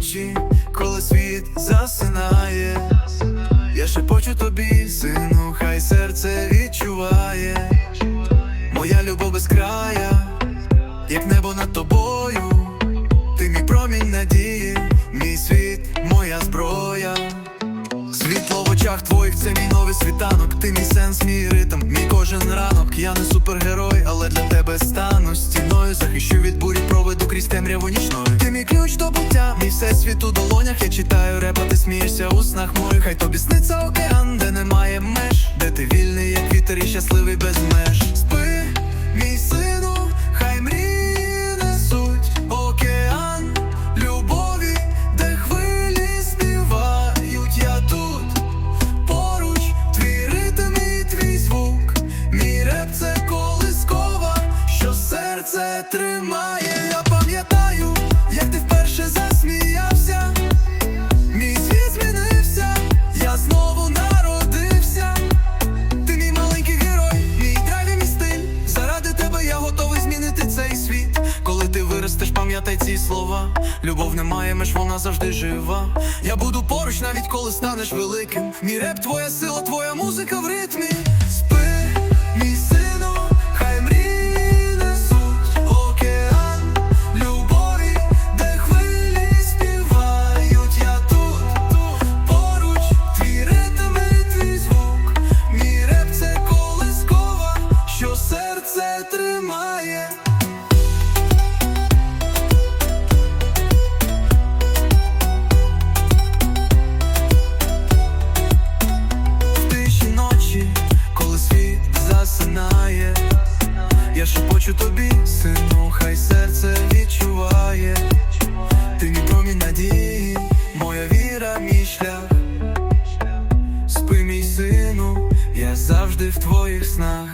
вночі, коли світ засинає, я шепочу тобі, сину, хай серце відчуває, моя любов без края, як небо над тобою, ти мій промінь надії, мій світ, моя зброя. Світло в очах твоїх це мій новий світанок, ти мій сенс, мій ритм, мій кожен ранок. Я не супергерой, але для тебе стану стіною захищу від бурі крізь темряву нічною. Ти мій ключ до буття, мій всесвіт у долонях. Я читаю репа, ти смієшся у снах моїх. Хай тобі сниться океан, де немає меж, де ти вільний, як вітер і щасливий без меж. Спи, мій сину, хай мрії несуть океан любові, де хвилі співають, я тут поруч, твій ритм і твій звук, мій реп це колискова, що серце тримає. Пам'ятай ці слова. Любов немає меж, вона завжди жива. Я буду поруч, навіть коли станеш великим. Мій реп, твоя сила, твоя музика в ритмі. w twoich snach